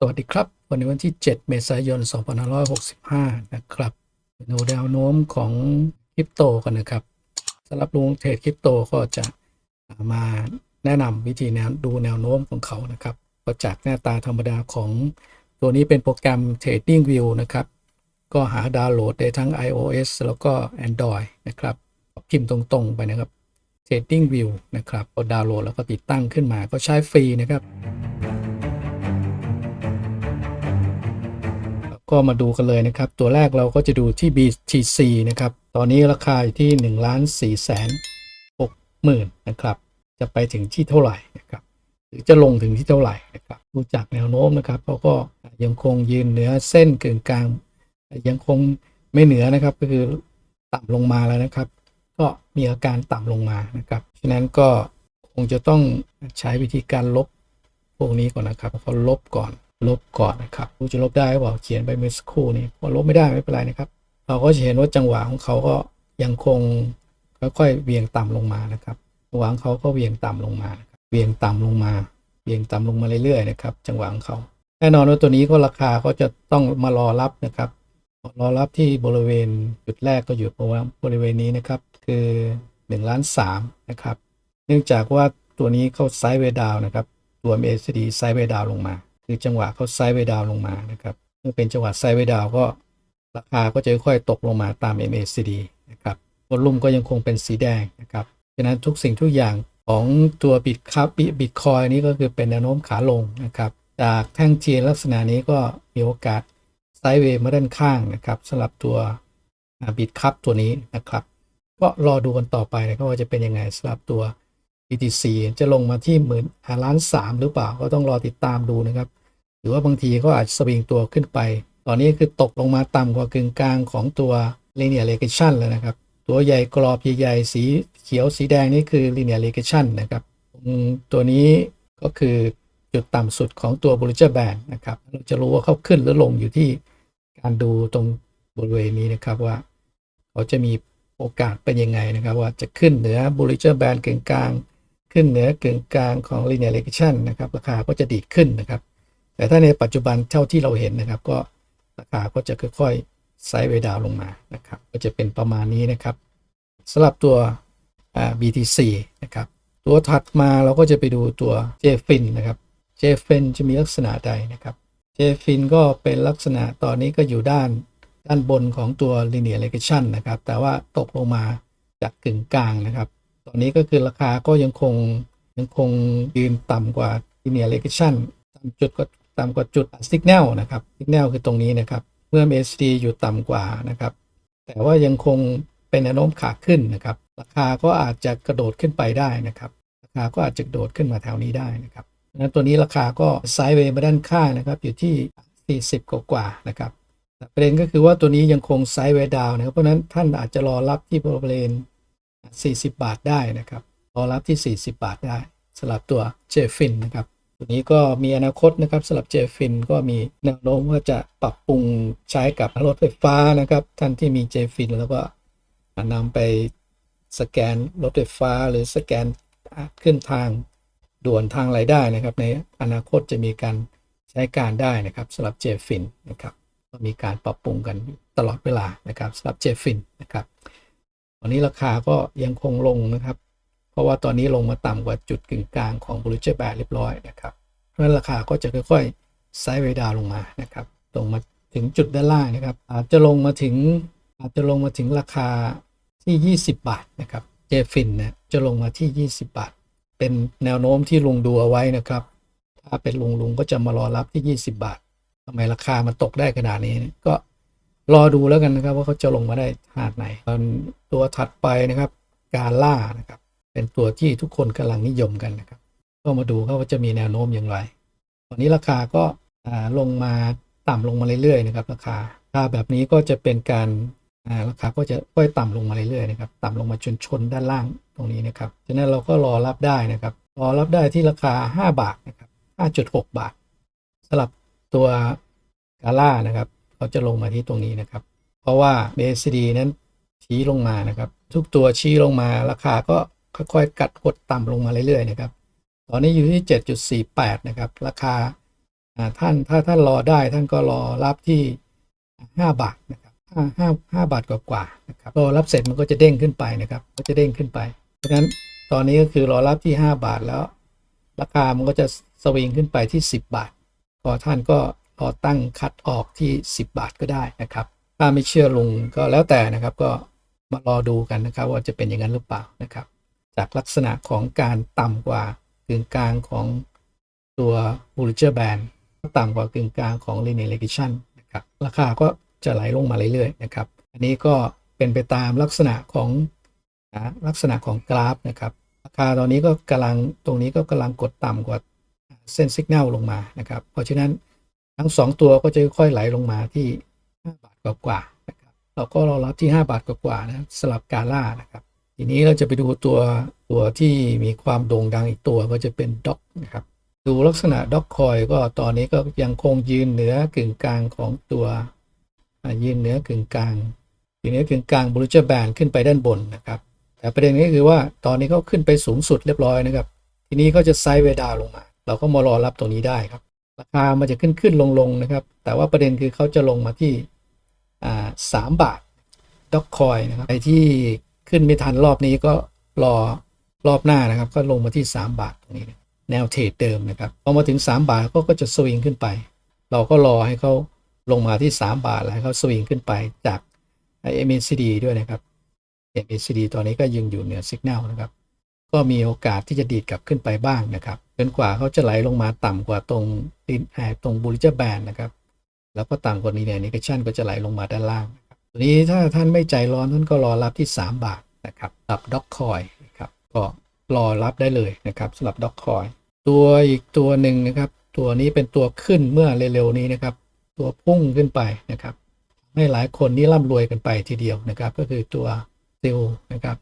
สวัสดีครับ วันนี้วันที่ 7 เมษายน 2565 นะครับดูแนวโน้มของคริปโตกันนะครับสำหรับลุงเทรดคริปโตก็จะมาแนะนำวิธีแนวดูแนวโน้มของเขานะครับก็จากหน้าตาธรรมดาของตัวนี้เป็นโปรแกรม Trading View นะครับ ก็หาดาวน์โหลดได้ทั้ง iOS แล้วก็ Android นะครับพิมพ์ตรงๆไปนะครับ Trading View นะครับก็ดาวน์โหลดแล้วก็ติดตั้งขึ้นมาก็ใช้ฟรีนะครับ ก็มาดูกันเลยนะครับ ตัวแรกเราก็จะดูที่ BTC นะครับ ตอนนี้ราคาอยู่ที่1ล้าน4แสน6หมื่นนะครับ จะไปถึงที่เท่าไหร่นะครับ หรือจะลงถึงที่เท่าไหร่นะครับดูจากแนวโน้มนะครับเขาก็ยังคงยืนเหนือเส้นกึ่งกลาง ยังคงไม่เหนือนะครับก็คือต่ำลงมาแล้วนะครับ ก็มีอาการต่ำลงมานะครับฉะนั้นก็คงจะต้องใช้วิธีการลบพวกนี้ก่อนนะครับเขาลบก่อน ลบก่อนนะครับรู้จะลบได้หรือเปล่าเขียนไปเมื่อสักครู่นี้พอลบไม่ได้ไม่เป็นไรนะครับ เราก็จะเห็นว่าจังหวะของเขาก็ยังคงค่อยๆเวียงต่ำลงมานะครับจังหวะของเขาก็เวียงต่ำลงมาเวียงต่ำลงมาเวียงต่ำลงมาเรื่อยๆนะครับ จังหวะของเขาแน่นอนว่าตัวนี้ก็ราคาก็จะต้องมารอรับนะครับ รอรับที่บริเวณจุดแรกก็อยู่ประมาณบริเวณนี้นะครับ คือ1ล้าน3นะครับเนื่องจากว่าตัวนี้เข้าไซด์เวดาวนะครับตัว MACD ไซด์เวดาวลงมา คือจังหวะเขาไซด์เวดาวลงมานะครับเมื่อเป็นจังหวะไซด์เวดาวก็ราคาก็จะค่อยๆตกลงมาตาม MACD นะครับวอลุ่มก็ยังคงเป็นสีแดงนะครับฉะนั้นทุกสิ่งทุกอย่างของตัวบิตครับบิตคอยนี้ก็คือเป็นแนวโน้มขาลงนะครับ จากแท่งเทียนลักษณะนี้ก็มีโอกาสไซด์เวย์มาด้านข้างนะครับสำหรับตัวบิตคัพตัวนี้นะครับ ก็รอดูกันต่อไปนะครับว่าจะเป็นยังไงสำหรับตัว BTC จะลงมาที่หมื่นล้านสามหรือเปล่าก็ต้องรอติดตามดูนะครับ หรือว่าบางทีก็อาจสวิงตัวขึ้นไป ตอนนี้คือตกลงมาต่ำกว่ากึ่งกลางของตัว linear regression แล้วนะครับ ตัวใหญ่กรอบใหญ่ๆสีเขียวสีแดงนี่คือ linear regression นะครับตัวนี้ก็คือจุดต่ำสุดของตัว Bollinger Band นะครับเราจะรู้ว่าเขาขึ้นหรือลงอยู่ที่การดูตรงบริเวณนี้นะครับว่าเขาจะมีโอกาสเป็นยังไงนะครับ ว่าจะขึ้นเหนือ Bollinger Band กึ่งกลาง ขึ้นเหนือกึ่งกลางของ linear regression นะครับราคาก็จะดีดขึ้นนะครับ แต่ถ้าในปัจจุบันเท่าที่เราเห็นนะครับ ก็ราคาก็จะค่อยๆไซด์เวดาวลงมานะครับ ก็จะเป็นประมาณนี้นะครับสำหรับตัว BTC นะครับ ตัวถัดมาเราก็จะไปดูตัว JFIN นะครับ JFIN จะมีลักษณะใดนะครับ JFIN ก็เป็นลักษณะตอนนี้ก็อยู่ด้านด้านบนของตัว linear regression นะครับ แต่ว่าตกลงมาจากกึ่งกลางนะครับ ตอนนี้ก็คือราคาก็ยังคงยังคงยืนต่ำกว่า linear regression ต่ำจุดก็ต่ำกว่าจุด signal นะครับ signal คือตรงนี้นะครับ เมื่อ MACD อยู่ต่ำกว่านะครับ แต่ว่ายังคงเป็นแนวโน้มขาขึ้นนะครับ ราคาก็อาจจะกระโดดขึ้นไปได้นะครับ ราคาก็อาจจะกระโดดขึ้นมาแถวนี้ได้นะครับนั้นตัวนี้ราคาก็ไซด์เวย์มาด้านข้างนะครับ อยู่ที่ 40 กว่ากว่านะครับประเด็นก็คือว่าตัวนี้ยังคงไซด์เวย์ดาวนะครับ เพราะฉะนั้นท่านอาจจะรอรับที่บริเวณ 40 บาทได้นะครับรอรับที่ 40 บาทได้สำหรับตัวเจฟินนะครับตัวนี้ก็มีอนาคตนะครับสำหรับเจฟินก็มีแนวโน้มว่าจะปรับปรุงใช้กับรถไฟฟ้านะครับ ท่านที่มีเจฟินแล้วก็นำไปสแกนรถไฟฟ้าหรือสแกนขึ้นทางด่วนทางไรได้นะครับ ในอนาคตจะมีการใช้การได้นะครับสำหรับเจฟินนะครับก็มีการปรับปรุงกันตลอดเวลานะครับสำหรับเจฟินนะครับ อนนี้ราคาก็ยังคงลงนะครับ เพราะว่าตอนนี้ลงมาต่ำกว่าจุดกึ่งกลางของ b o l l i n g e r Band เรียบร้อยนะครับ เพราะนั้นราคาก็จะค่อยๆไซด์เวดาวลงมานะครับลงมาถึงจุดด้านล่างนะครับ อาจจะลงมาถึงอาจจะลงมาถึงราคาที่ 20 บาทนะครับ เจฟินนะจะลงมาที่ 20 บาท เป็นแนวโน้มที่ลงดูเอาไว้นะครับ ถ้าเป็นลุงลุงก็จะมารอรับที่ 20 บาททำไมราคามันตกได้ขนาดนี้ก็ รอดูแล้วกันนะครับ ว่าเขาจะลงมาได้ขนาดไหนตอนตัวถัดไปนะครับ กาล่านะครับ เป็นตัวที่ทุกคนกำลังนิยมกันนะครับ ก็มาดูครับว่าจะมีแนวโน้มอย่างไรตอนนี้ราคาก็ลงมาต่ำลงมาเรื่อยๆนะครับราคาถ้าแบบนี้ก็จะเป็นการราคาก็จะค่อยต่ำลงมาเรื่อยๆนะครับ ต่ำลงมาชนชนด้านล่างตรงนี้นะครับฉะนั้นเราก็รอรับได้นะครับ รอรับได้ที่ราคา 5 บาทนะครับ5.6 บาทสำหรับตัวกาล่านะครับ เขาจะลงมาที่ตรงนี้นะครับ เพราะว่า BSD นั้นชี้ลงมานะครับ ทุกตัวชี้ลงมาราคาก็ค่อยๆ กัดกดต่ำลงมาเรื่อยๆนะครับ ตอนนี้อยู่ที่ 7.48 นะครับ ราคาท่านถ้าท่านรอได้ท่านก็รอรับที่ 5 บาทนะครับห้าห้าห้าบาทกว่าๆนะครับรอรับเสร็จมันก็จะเด้งขึ้นไปนะครับ ก็จะเด้งขึ้นไป เพราะฉะนั้นตอนนี้ก็คือรอรับที่ 5 บาทแล้ว ราคามันก็จะสวิงขึ้นไปที่ 10 บาท พอท่านก็ รอตั้งคัดออกที่ 10 บาทก็ได้นะครับ ถ้าไม่เชื่อลุงก็แล้วแต่นะครับ ก็มารอดูกันนะครับ ว่าจะเป็นอย่างนั้นหรือเปล่านะครับ จากลักษณะของการต่ำกว่ากึ่งกลางของตัว Bollinger Band ต่ำกว่ากึ่งกลางของ Linear Regression นะครับ ราคาก็จะไหลลงมาเรื่อยๆนะครับ อันนี้ก็เป็นไปตามลักษณะของนะลักษณะของกราฟนะครับ ราคาตอนนี้ก็กำลังตรงนี้ก็กำลังกดต่ำกว่าเส้นสัญญาณลงมานะครับ เพราะฉะนั้น ทั้ง 2 ตัวก็จะค่อยไหลลงมาที่5บาทกว่าๆนะครับเราก็รอรับที่ 5 บาทกว่าๆนะสลับกาล่านะครับ ทีนี้เราจะไปดูตัวตัวที่มีความโด่งดังอีกตัวก็จะเป็นด็อกนะครับดูลักษณะด็อกคอยก็ตอนนี้ก็ยังคงยืนเหนือกึ่งกลางของตัวยืนเหนือกึ่งกลางยืนเหนือกึ่งกลางบริจแบนขึ้นไปด้านบนนะครับ แต่ประเด็นก็คือว่าตอนนี้เขาขึ้นไปสูงสุดเรียบร้อยนะครับ ทีนี้เขาจะไซด์เวดาวลงมา เราก็มารอรับตรงนี้ได้ครับ ราคามันจะขึ้นขึ้นลงลงนะครับ แต่ว่าประเด็นคือเขาจะลงมาที่สามบาทด็อกคอยนะครับไอที่ขึ้นไม่ทันรอบนี้ก็รอรอบหน้านะครับ ก็ลงมาที่ 3 บาทตรงนี้แนวเทรดเดิมนะครับพอมาถึง 3 บาทก็ก็จะสวิงขึ้นไป เราก็รอให้เขาลงมาที่ 3 บาทแล้วให้เขาสวิงขึ้นไปจาก MACD ด้วยนะครับ MACD ตอนนี้ก็ยังอยู่เหนือสัญญาณนะครับ ก็มีโอกาสที่จะดีดกลับขึ้นไปบ้างนะครับ จนกว่าเขาจะไหลลงมาต่ำกว่าตรงดินแอบตรงบูริจแบนนะครับ แล้วก็ต่ำกว่านี้เนี่ยนิเกชันก็จะไหลลงมาด้านล่างตัวนี้ถ้าท่านไม่ใจร้อนท่านก็รอรับที่ 3 บาทนะครับสำหรับด็อกคอยนะครับก็รอรับได้เลยนะครับสำหรับด็อกคอยตัวอีกตัวหนึ่งนะครับ ตัวนี้เป็นตัวขึ้นเมื่อเร็วๆนี้นะครับ ตัวพุ่งขึ้นไปนะครับให้หลายคนนี่ร่ำรวยกันไปทีเดียวนะครับ ก็คือตัวซิลนะครับ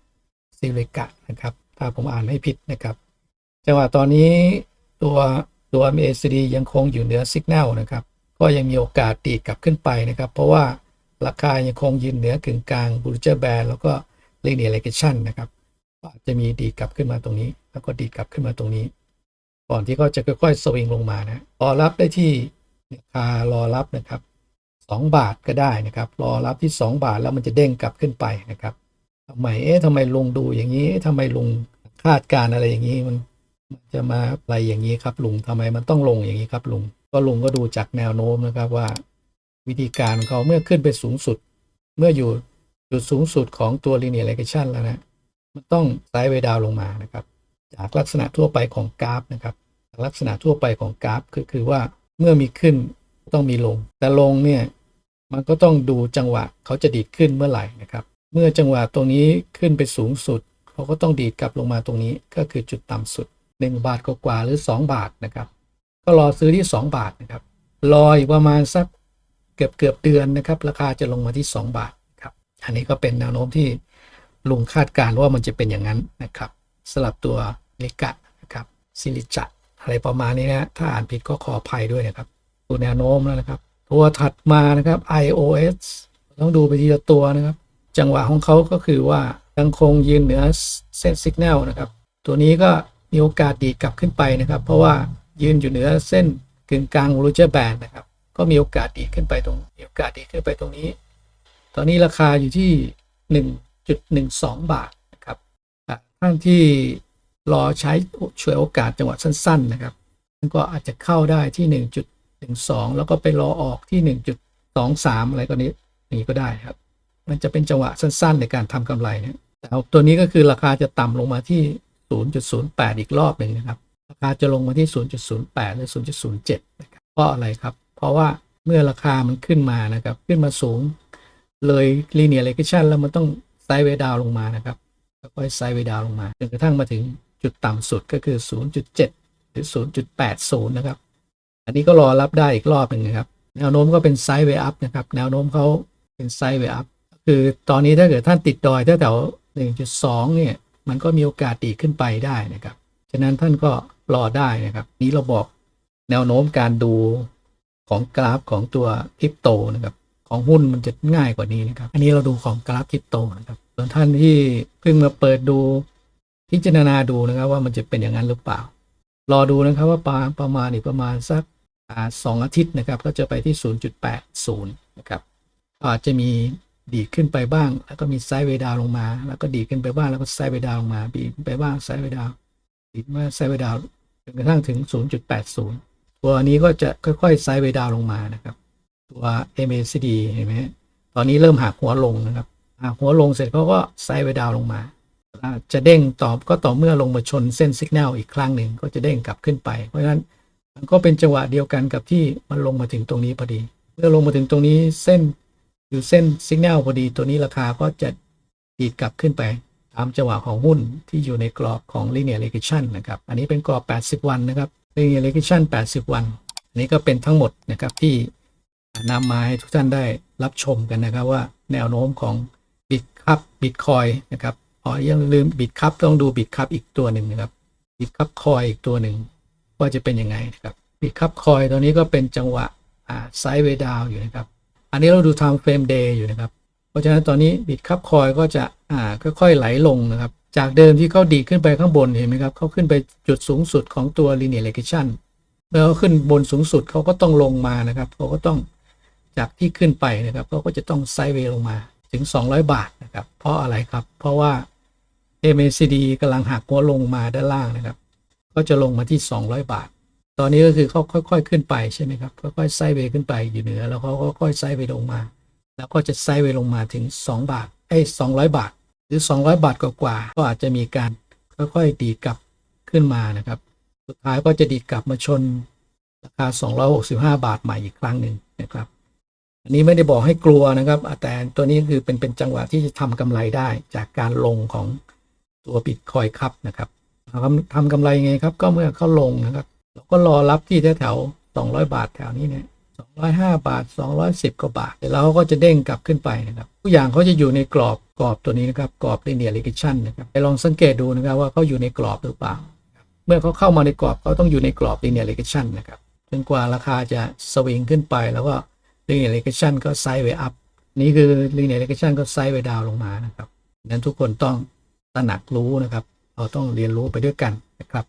ซิลิกะนะครับ ถ้าผมอ่านไม่ผิดนะครับ จังหวะตอนนี้ตัวตัว MACD ยังคงอยู่เหนือสัญญาณนะครับ ก็ยังมีโอกาสดีดกลับขึ้นไปนะครับ เพราะว่าราคายังคงยืนเหนือกึ่งกลางบู l เจอร์แบนแล้วก็ Linear Regression นะครับอาจจะมีดีดกลับขึ้นมาตรงนี้ แล้วก็ดีดกลับขึ้นมาตรงนี้ ก่อนที่เขาจะค่อยๆสวิงลงมานะรอรับได้ที่ราคารอรับนะครับ 2 บาทก็ได้นะครับ รอรับที่ 2 บาทแล้วมันจะเด้งกลับขึ้นไปนะครับทำไมเอ๊ะทำไมลงดูอย่างนี้เอ๊ะทำไมลงคาดการณ์อะไรอย่างนี้มัน จะมาอะไรอย่างนี้ครับลุงทำไมมันต้องลงอย่างนี้ครับลุงก็ลุงก็ดูจากแนวโน้มนะครับว่า วิธีการของเขาเมื่อขึ้นไปสูงสุด เมื่ออยู่จุดสูงสุดของตัว linear regression แล้วนะมันต้องไซด์เวดาวลงมานะครับ จากลักษณะทั่วไปของกราฟนะครับลักษณะทั่วไปของกราฟคือคือว่าเมื่อมีขึ้นต้องมีลง แต่ลงเนี่ยมันก็ต้องดูจังหวะเขาจะดีดขึ้นเมื่อไหร่นะครับ เมื่อจังหวะตรงนี้ขึ้นไปสูงสุดเขาก็ต้องดีดกลับลงมาตรงนี้ก็คือจุดต่ำสุด 1 บาทกว่าๆหรือ 2 บาทนะครับ ก็รอซื้อที่ 2 บาทนะครับรออีกประมาณสักเกือบเกือบเดือนนะครับ ราคาจะลงมาที่ 2 บาทครับ อันนี้ก็เป็นแนวโน้มที่ลุงคาดการณ์ว่ามันจะเป็นอย่างนั้นนะครับสลับตัวลิกะนะครับซิลิจะอะไรประมาณนี้นะถ้าอ่านผิดก็ขออภัยด้วยนะครับดูแนวโน้มแล้วนะครับ ตัวถัดมานะครับ iOS ต้องดูไปทีละตัวนะครับ จังหวะของเขาก็คือว่ายังคงยืนเหนือเส้นสัญญาณนะครับ ตัวนี้ก็ มีโอกาสดีดกลับขึ้นไปนะครับ เพราะว่ายืนอยู่เหนือเส้นกึ่งกลางโรเจอร์แบนนะครับ ก็มีโอกาสดีดขึ้นไปตรงมีโอกาสดีดขึ้นไปตรงนี้ ตอนนี้ราคาอยู่ที่ 1.12 บาทนะครับท่านที่รอใช้ช่วยโอกาสจังหวะสั้น ๆ นะครับก็อาจจะเข้าได้ที่ 1.12 แล้วก็ไปรอออกที่ 1.23 อะไรก็นี้อย่างนี้ก็ได้ครับ มันจะเป็นจังหวะสั้น ๆ ในการทำกำไรนะแต่ตัวนี้ก็คือราคาจะต่ำลงมาที่ 0.08 อีกรอบหนึ่งนะครับ ราคาจะลงมาที่ 0.08 หรือ 0.07 นะครับ เพราะอะไรครับ เพราะว่าเมื่อราคามันขึ้นมานะครับ ขึ้นมาสูงเลย linear regression แล้วมันต้องไซด์เวดาวลงมานะครับค่อยๆไซด์เวดาวลงมาจนกระทั่งมาถึงจุดต่ำสุดก็คือ 0.7 หรือ 0.80 นะครับ อันนี้ก็รอรับได้อีกรอบหนึ่งนะครับ แนวโน้มก็เป็นไซด์เวอัพนะครับ แนวโน้มเขาเป็นไซด์เวอัพคือตอนนี้ถ้าเกิดท่านติดดอยแถวๆ1.2 เนี่ย มันก็มีโอกาสดีขึ้นไปได้นะครับ ฉะนั้นท่านก็รอได้นะครับ นี้เราบอกแนวโน้มการดูของกราฟของตัวคริปโตนะครับ ของหุ้นมันจะง่ายกว่านี้นะครับ อันนี้เราดูของกราฟคริปโตนะครับ ส่วนท่านที่เพิ่งมาเปิดดูพิจารณาดูนะครับ ว่ามันจะเป็นอย่างนั้นหรือเปล่า รอดูนะครับว่าประประมาณอีกประมาณสักสองอาทิตย์นะครับ ก็จะไปที่ 0.80 นะครับอาจจะมี ดีดขึ้นไปบ้าง แล้วก็มีไซด์เวดาวลงมา แล้วก็ดีดขึ้นไปบ้างแล้วก็ไซด์เวดาวลงมาดีดไปบ้างไซด์เวดาวดีดมาไซด์เวดาวจนกระทั่งถึง 0.80 ตัวนี้ก็จะค่อยๆไซด์เวดาวลงมานะครับ ตัว MACD เห็นไหมตอนนี้เริ่มหักหัวลงนะครับหักหัวลงเสร็จเขาก็ไซด์เวดาวลงมาอ่าจะเด้งตอบก็ต่อเมื่อลงมาชนเส้นสัญญาณอีกครั้งหนึ่งก็จะเด้งกลับขึ้นไป เพราะฉะนั้นมันก็เป็นจังหวะเดียวกันกับที่มันลงมาถึงตรงนี้พอดี เมื่อลงมาถึงตรงนี้เส้น อยู่เส้นสัญญาณพอดีตัวนี้ราคาก็จะดีดกลับขึ้นไป ตามจังหวะของหุ้นที่อยู่ในกรอบของ linear regression นะครับ อันนี้เป็นกรอบ 80 วันนะครับ linear regression 80 วัน อันนี้ก็เป็นทั้งหมดนะครับที่นำมาให้ทุกท่านได้รับชมกันนะครับว่าแนวโน้มของบิตคัพบิตคอยนะครับอ๋อยังลืมบิตคัพต้องดูบิตคัพอีกตัวหนึ่งนะครับบิตคัพคอยอีกตัวหนึ่งว่าจะเป็นยังไงนะครับบิตคัพคอยตัวนี้ก็เป็นจังหวะไซด์เวย์ดาวอยู่นะครับ อันนี้เราดู time frame day อยู่นะครับ เพราะฉะนั้นตอนนี้บิตคัพคอยก็จะอ่าค่อยๆไหลลงนะครับ จากเดิมที่เขาดีขึ้นไปข้างบนเห็นไหมครับเขาขึ้นไปจุดสูงสุดของตัว linear regression เมื่อเขาขึ้นบนสูงสุดเขาก็ต้องลงมานะครับเขาก็ต้องจากที่ขึ้นไปนะครับเขาก็จะต้องไซด์เวย์ลงมาถึง 200 บาทนะครับ เพราะอะไรครับ เพราะว่า MACD กำลังหักหัวลงมาด้านล่างนะครับ ก็จะลงมาที่ 200 บาท ตอนนี้ก็คือเขาค่อย ๆ ขึ้นไปใช่ไหมครับ ค่อยๆไซด์เวย์ขึ้นไปอยู่เหนือ แล้วเขาก็ค่อยๆไซด์เวย์ลงมา แล้วก็จะไซด์เวย์ลงมาถึง 2 บาทไอ้200บาท หรือ 200 บาทกว่าๆก็อาจจะมีการค่อยๆดีดกลับขึ้นมานะครับ สุดท้ายก็จะดีดกลับมาชนราคา 265 บาทใหม่อีกครั้งหนึ่งนะครับ อันนี้ไม่ได้บอกให้กลัวนะครับ แต่ตัวนี้คือเป็นเป็นจังหวะที่จะทำกำไรได้จากการลงของตัวบิตคอยครับนะครับทำทำกำไรไงครับก็เมื่อเขาลงนะครับ เราก็รอรับที่แถวๆ200บาทแถวนี้เนี่ย205บาท210กว่าบาทแล้วเขาก็จะเด้งกลับขึ้นไปนะครับทุกอย่างเขาจะอยู่ในกรอบกรอบตัวนี้นะครับกรอบ linear regression นะครับไปลองสังเกตดูนะครับว่าเขาอยู่ในกรอบหรือเปล่า เมื่อเขาเข้ามาในกรอบเขาต้องอยู่ในกรอบ linear regression นะครับจนกว่าราคาจะสวิงขึ้นไปแล้วก็ linear regression ก็ไซด์เวอัพนี่คือ linear regression ก็ไซด์เวดาวลงมานะครับนั้นทุกคนต้องตระหนักรู้นะครับ เราต้องเรียนรู้ไปด้วยกันนะครับ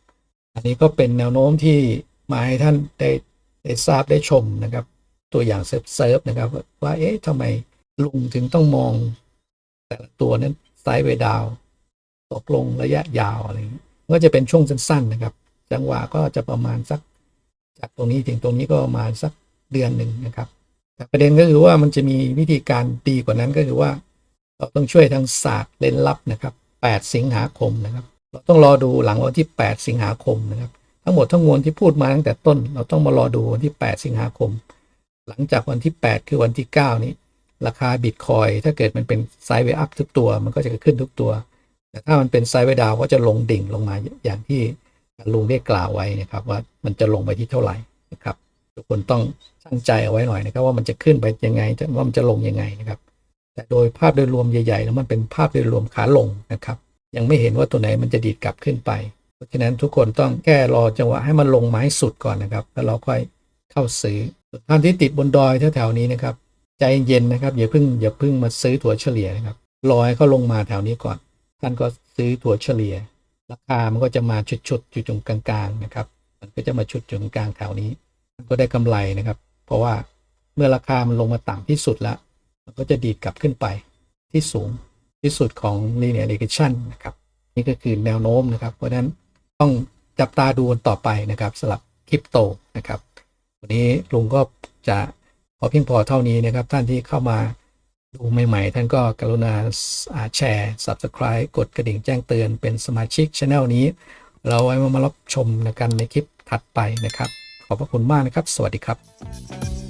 นนี้ก็เป็นแนวโน้มที่มาให้ท่านได้ได้ทราบได้ชมนะครับ ตัวอย่างเซิร์ฟนะครับ ว่าเอ๊ะทำไมลุงถึงต้องมอง แต่ละตัวนั้นไซด์เวดาวตกลงระยะยาวอะไรอย่างนี้ก็จะเป็นช่วงสั้นๆนะครับ จังหวะก็จะประมาณสัก จากตรงนี้ถึงตรงนี้ก็ประมาณสักเดือนหนึ่งนะครับ แต่ประเด็นก็คือว่ามันจะมีวิธีการดีกว่านั้นก็คือว่า เราต้องช่วยทางศาสตร์เล่นลับนะครับ 8 สิงหาคมนะครับ เราต้องรอดูหลังวันที่ 8 สิงหาคมนะครับ ทั้งหมดทั้งมวลที่พูดมาตั้งแต่ต้น เราต้องมารอดูวันที่ 8 สิงหาคม หลังจากวันที่ 8 คือวันที่ 9 นี้ ราคาบิตคอยถ้าเกิดมันเป็นไซด์เวอัพทุกตัว มันก็จะขึ้นทุกตัว แต่ถ้ามันเป็นไซด์เวดาวก็จะลงดิ่งลงมาอย่างที่ลุงได้กล่าวไว้นะครับ ว่ามันจะลงไปที่เท่าไหร่นะครับทุกคนต้องตั้งใจเอาไว้หน่อยนะครับ ว่ามันจะขึ้นไปยังไงว่ามันจะลงยังไงนะครับ แต่โดยภาพโดยรวมใหญ่ๆ แล้วมันเป็นภาพโดยรวมขาลงนะครับ ยังไม่เห็นว่าตัวไหนมันจะดีดกลับขึ้นไป เพราะฉะนั้นทุกคนต้องแค่รอจังหวะให้มันลงไม้สุดก่อนนะครับ แล้วเราค่อยเข้าซื้อส่วนท่านที่ติดบนดอยแถวๆนี้นะครับ ใจเย็นนะครับอย่าเพิ่งอย่าเพิ่งมาซื้อถั่วเฉลี่ยนะครับรอให้เขาลงมาแถวนี้ก่อน ท่านก็ซื้อถั่วเฉลี่ย ราคามันก็จะมาชุดๆอยู่ตรงกลางๆนะครับ มันก็จะมาชุดอยู่ตรงกลางแถวนี้ ก็ได้กำไรนะครับ เพราะว่าเมื่อราคามันลงมาต่ำที่สุดแล้วมันก็จะดีดกลับขึ้นไปที่สูง ที่สุดของ linear regression นะครับนี่ก็คือแนวโน้มนะครับ เพราะฉะนั้นต้องจับตาดูกันต่อไปนะครับสำหรับคริปโตนะครับ วันนี้ลุงก็จะพอเพียงพอเท่านี้นะครับ ท่านที่เข้ามาดูใหม่ ๆ ท่านก็กรุณาอ่าแชร์ Subscribe กดกระดิ่งแจ้งเตือนเป็นสมาชิกช anel นี้ เราไว้มารับชมกันในคลิปถัดไปนะครับ ขอบพระคุณมากนะครับ สวัสดีครับ